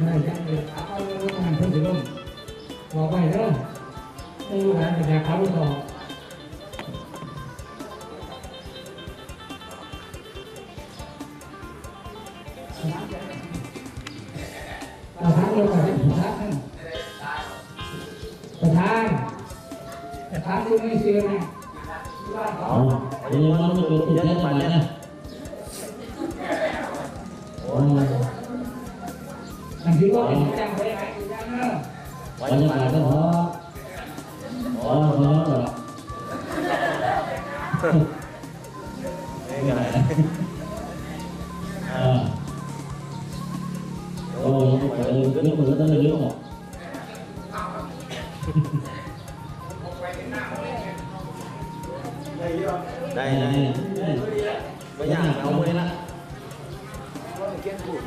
ได้ยังเดือดเอาเรื่องานเพิ่มสิลงบอกไปเด้อให้ลูกหลานไปแจกเขาต่อประธานเดียวกันประธานประธานประธานดูไม่เสียนะบ้านเขาเอาเดี๋ยวมันไม่เกิดติดแค่ปันนะโอ้ยอันที่ว่าเป็นจังไหนจังเนะ บรรยากาศก็พอพอพอแล้วอ่าโอ้ย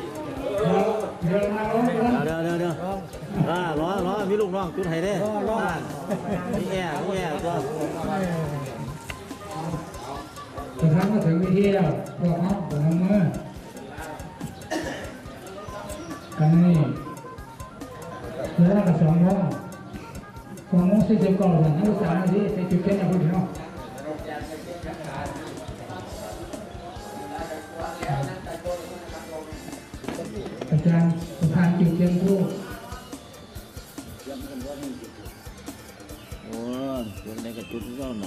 เลูกน้องจุดไห้ได้อ่ามีแอร์มีแอร์ก็สุดท้ายก็ถึงวิธีแล้วพวกน้องกับน้องมือกันนี่เวลากับสองโมงสองโมงสี่สิบก่อนนักศึกษาที่ใช้จุดเทียนนะพูดเนาะ ไหน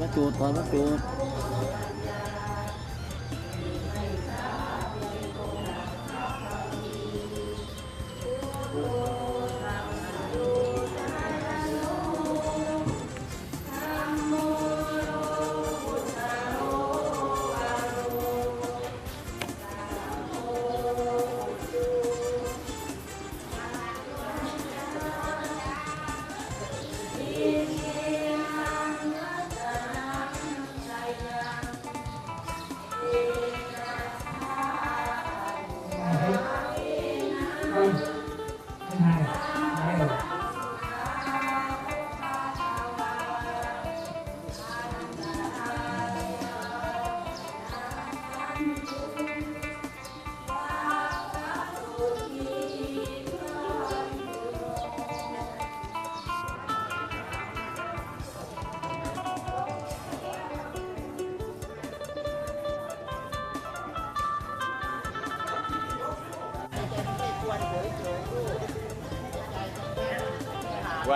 ก็จุดก็ห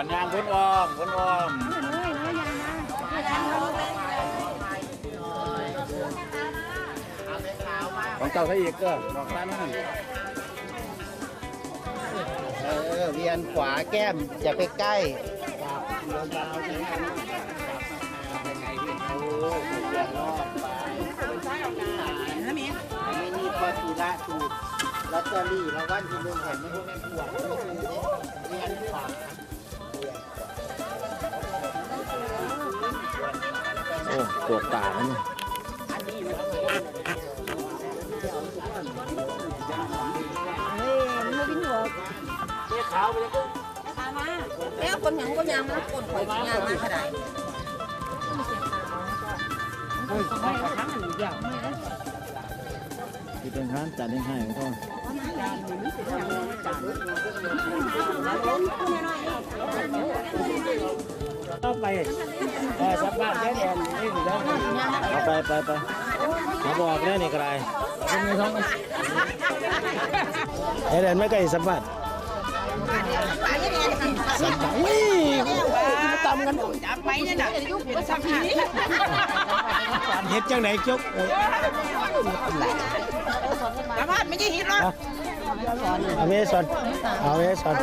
วันยางพ้นอ้อมพ้นอ้อมของเจ้าใช่อีกก็ดอกนั้นนั่นเออเวียนขวาแก้มอย่าไปใกล้ไม่นี่พอทีละถูกลอตเตอรี่รางวัลที่หนึ่งเห็นไหมพวกนั้นขวด โอ้ตัวตามันแล้วคนหยังคนยังมันคนข่อยงานมาขนาดที่เป็นร้านจัดให้ให้ก็ต้องไป เออสับบ้านแค่แดนนี่ถึงได้เอาไปไปไปมาบอกได้นี่กระไรไอ้เดินไม่ใกล้สัมผัสตำกันจับไปเนี่ยนะยุคสัก ทีนี้เฮ็ดจังไหนจุกสามารถไม่ใช่ฮิตหรอกเอาเมสอนเอาเมสอน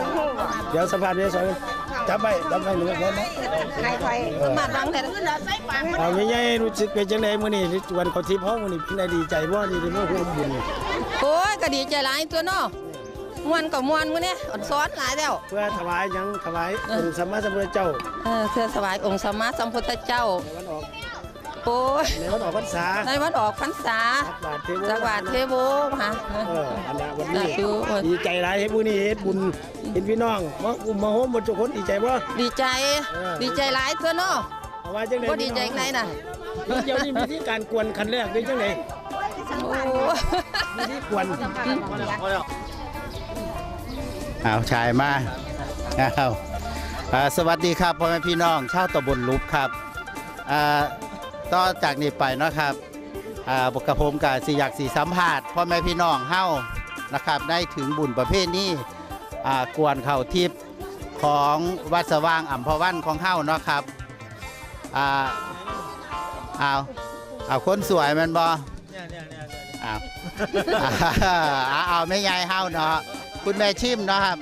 เดี๋ยวสัมผัสเมสอนจับไปจับไปหนูเห็นไหมใครใครมาดังแต่ขึ้นแล้วใส่ปากเอาใหญ่ๆรู้สึกเป็นจังไดมื้อนี้วันเขาที่พ่อมื้อนี้เป็นไงดีใจบ่ดีที่มื้อฮู้บุญโอ้ยก็ดีใจหลายตัวเนาะมวนกับมวนมื้อนี้อ่อนซ้อนหลายแล้ว เพื่อถวายหยังถวายองค์สมมาสัมพุทธเจ้าเออเพื่อสวายองค์สมมาสัมพุทธเจ้าวันออก โอ้ยในวันออกพรรษาในวันออกพรรษาตักบาตรเทโวจังหวัดเทโวค่ะเอออันนั้นวันสานี้ธุดีใจหลายเฮ็ดบุญนี่เฮ็ดบุญเห็นพี่น้องมาอุ้มมาโฮมบนทุกคนดีใจบ่ดีใจเออดีใจหลายตัวเนาะเอาว่าจังได๋บ่ดีใจไหนน่ะเดี๋ยวนี้มีที่การกวนคันแรกด้วยจังได๋โอ้มีที่กวนเอาชายมาเอาอ่าสวัสดีครับพ่อแม่พี่น้องชาวตำบลลุบครับอ่า ต่อจากนี้ไปเนาะครับอ่าบกระผมกับสิอยากสีสัมภาษณ์พ่อแม่พี่น้องเฮ้านะครับ ได้ถึงบุญประเภทนี้อ่ากวนเข่าทิพย์ของวัดสว่างอัมพวันของเฮ้าเนาะครับอ่าเอาเอาคนสวยแมันบออ้าเอาเอาไม่ยายเฮ้าเนาะคุณแม่ชิมเนาะครับ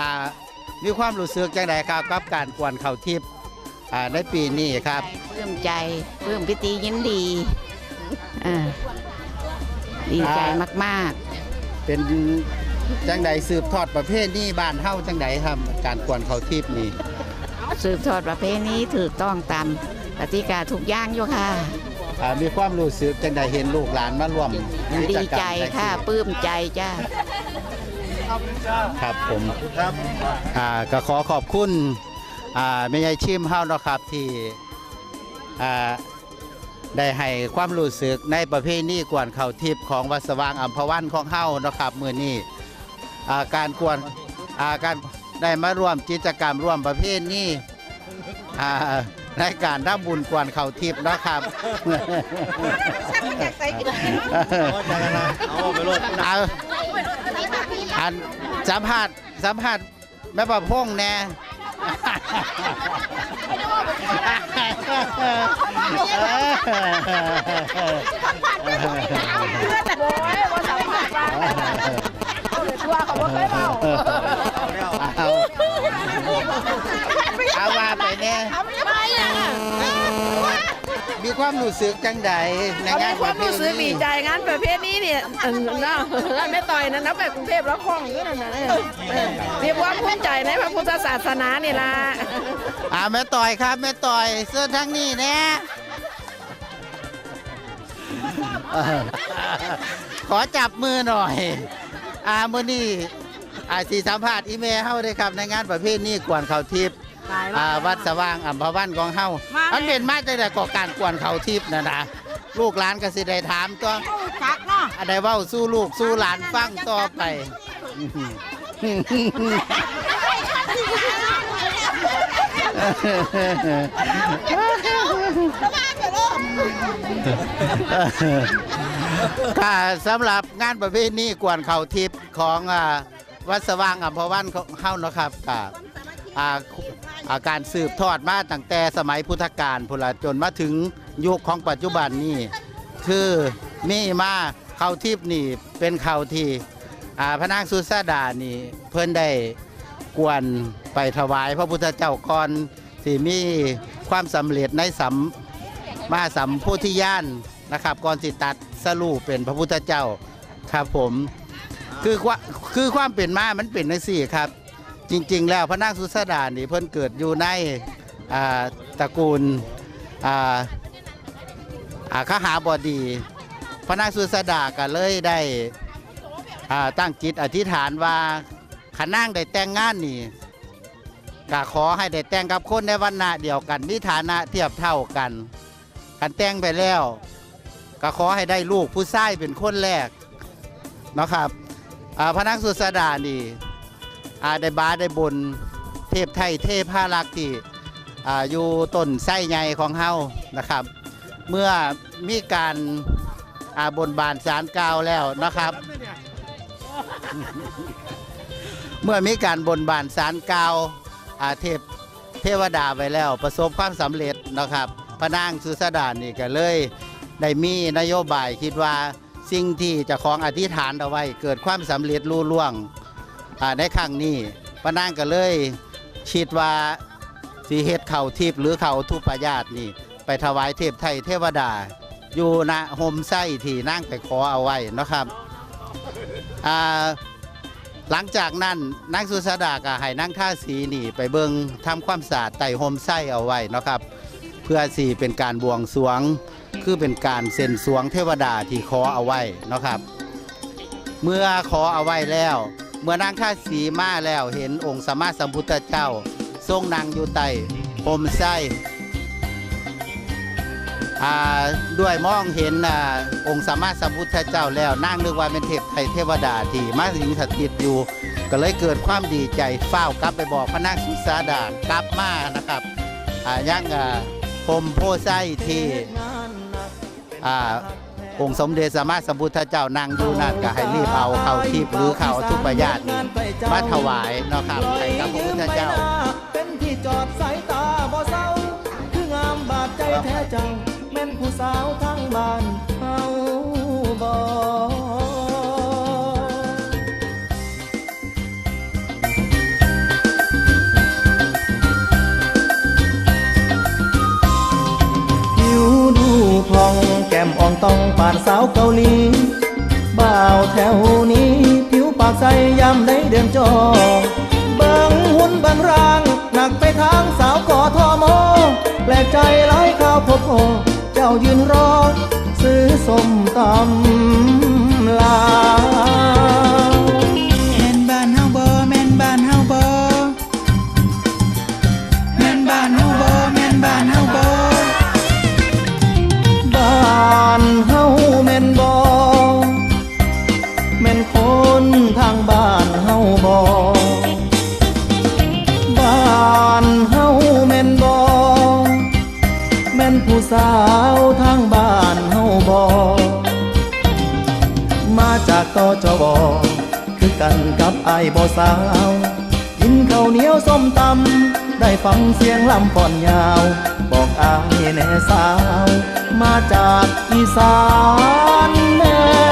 อ่ามีความรู้สึกจังไดครับกับการกวนเข้าทิพย์ อ่าในปีนี้ครับปลื้มใจปลื้มพิธียินดีอ่าดีใจมากเป็นจังไดสืบทอดประเภทนี้บ้านเฮาจังไดครับ การกวนข้าวทิพย์นี่ๆสืบทอดประเพณีถูกต้องตามกติกาทุกอย่างอยู่ค่ะอ่ามีความรู้สึกจังไดเห็นลูกหลานมาร่วมกิดีกรรมใจค่ะปลื้มใจจ้าครับผมอ่าก็ขอขอบคุณ อ่าแม่ยายชิมเฮาเนาะครับที่อ่าได้ให้ความรู้สึกในประเพณีกวนเขาวทิพย์ของวัดสว่างอัมพวันของเฮานะครับมือนี้อ่าการกวนอ่าการได้มาร่วมกิจกรรมร่วมประเพณีอ่าในการทำบุญกวนเขาวทิพย์นะครับ เอาไปรถเอาอันสัมภาษณ์สัมภาษณ์แม่ประพงษ์แน่ เอาว่าไปเนี่ย มีความรู้สึกจังใดในงานประเพณีรู้สึกดีใจงานประเภทนี้เนี่ยอันนั้นนะร้านแม่ต่อยนะนับไปกรุงเทพแล้วคล่องด้วยนะนะเออมีความภูมิใจในพระพุทธศาสนานี่ล่ะอ่าแม่ต่อยครับแม่ต่อยเสื้อทั้งนี้แน่เออขอจับมือหน่อยอ่ามือนี่อาสีสัมภาษณ์อีเมลเฮาเลยครับในงานประเภทนี้กวนเขาวทิพย์ อ่าวัดสว่างอัมพวันของเฮาอันเป็นมาตั้งแต่ก่อการกวนเขาวทิพย์นะนะลูกหลานก็สิได้ถามตัวอันใดเว้าสู้ลูกสู้หลานฟังต่อไป ค่ะสำหรับงานประเพณีกวนเขาทิพย์ของอ่าวัดสว่างอัมพวันของเฮาเนาะครับก็อ่า อาการสืบทอดมาตั้งแต่สมัยพุทธกาลพุนละจนมาถึงยุคของปัจจุบันนี้คือมีมาเขาทิพนี่เป็นเขาที่พระนางสุสาดานี่เพิ่นได้กวนไปถวายพระพุทธเจ้าก่อนที่มีความสำเร็จในสัมมาสัมโพธิญาณนะครับก่อนสิตัดสรูปเป็นพระพุทธเจ้าครับผม คือว่าคือความเป็นมามันเป็นในสี่ครับ จริง ๆ แล้วพระนางสุสดานี่เพิ่นเกิดอยู่ในตระกูลอ่าอ่าขหาบดี พระนางสุสดาก็เลยได้ตั้งจิตอธิษฐานว่าขนางได้แต่งงานนี่ก็ขอให้ได้แต่งกับคนในวันณะเดียวกันมีฐานะเทียบเท่ากันกันแต่งไปแล้วก็ขอให้ได้ลูกผู้ชายเป็นคนแรกนะครับพระนักสุสดานี่ อ่าได้บาได้บนเทพไทยเทพพารักษ์ที่อ่าอยู่ต้นไส้ใหญ่ของเฮานะครับ เมื่อมีการอ่าบนบานสารกล่าวแล้วนะครับ เมื่อมีการบนบานสารกล่าวอาเทพเทวดาไปแล้ว ประสบความสำเร็จนะครับ พระนางสุสดานี่ก็เลยได้มีนโยบายคิดว่าสิ่งที่เจะของอธิษฐานเอาไว้ เกิดความสำเร็จรุ่ล่วง ในครั้งนี้พระนางก็เลยคิดว่าสีเฮ็ดเข่าทิพย์หรือเข่าทุปญาตนี่ ไปถวายเทพไทยเทวดา อยู่ณโฮมไส้ที่นั่งไปขอเอาไว้นะครับหลังจากนั้นนางสุสดาก็ให้นางท่าสีนี่ไปเบิงทำความสะอาดไต่โฮมไส้เอาไว้นะครับ เพื่อสี่เป็นการบวงสรวงคือเป็นการเซ็นสวงเทวดาที่ขอเอาไว้นะครับ เมื่อขอเอาไว้แล้ว เมื่อนางท่าสีมาแล้วเห็นองค์สมมาสัมพุทธเจ้า ทรงนางอยู่ใต้พรมไส้ด้วยมองเห็นอองค์สมมาสัมพุทธเจ้าแล้วนางนึกว่าเป็นเทพไทยเทวดาที่มาสิงสถิตอยู่ ก็เลยเกิดความดีใจเฝ้ากลับไปบอกพระนางสุสาดากลับมานะครับอ่างอ่าพรมโพไส้ที่ องค์สมเด็จสมมาสัมพุทธเจ้านั่งอยู่นั่นก็ให้รีบเอาเข้าทิพย์หรือเข้าทุกประญาตินี่มาถวายเนาะครับให้กับพระพุทธเจ้า เป็นที่จอดสายตาบ่เศร้า คืองามบาดใจแท้จังแม่นผู้สาวทั้งบ้านเฮาบ่ ต้องปานสาวเกาหลีบ่าวแถวนี้ ผิวปากใสยามได้เดินจอบางหุ่นบางร่าง หนักไปทางสาวกอทอมอแปลกใจหลายข้าวพบโอเจ้ายืนรอ ซื้อสมตำลา สาวทางบ้านเฮาบอมาจากตจบคือกันกับไอ้ายบอสาว กินข้าวเหนียวส้มตำได้ฟังเสียงลำก่อนยาว บอกอายแน่สาว มาจากอีสานแม่น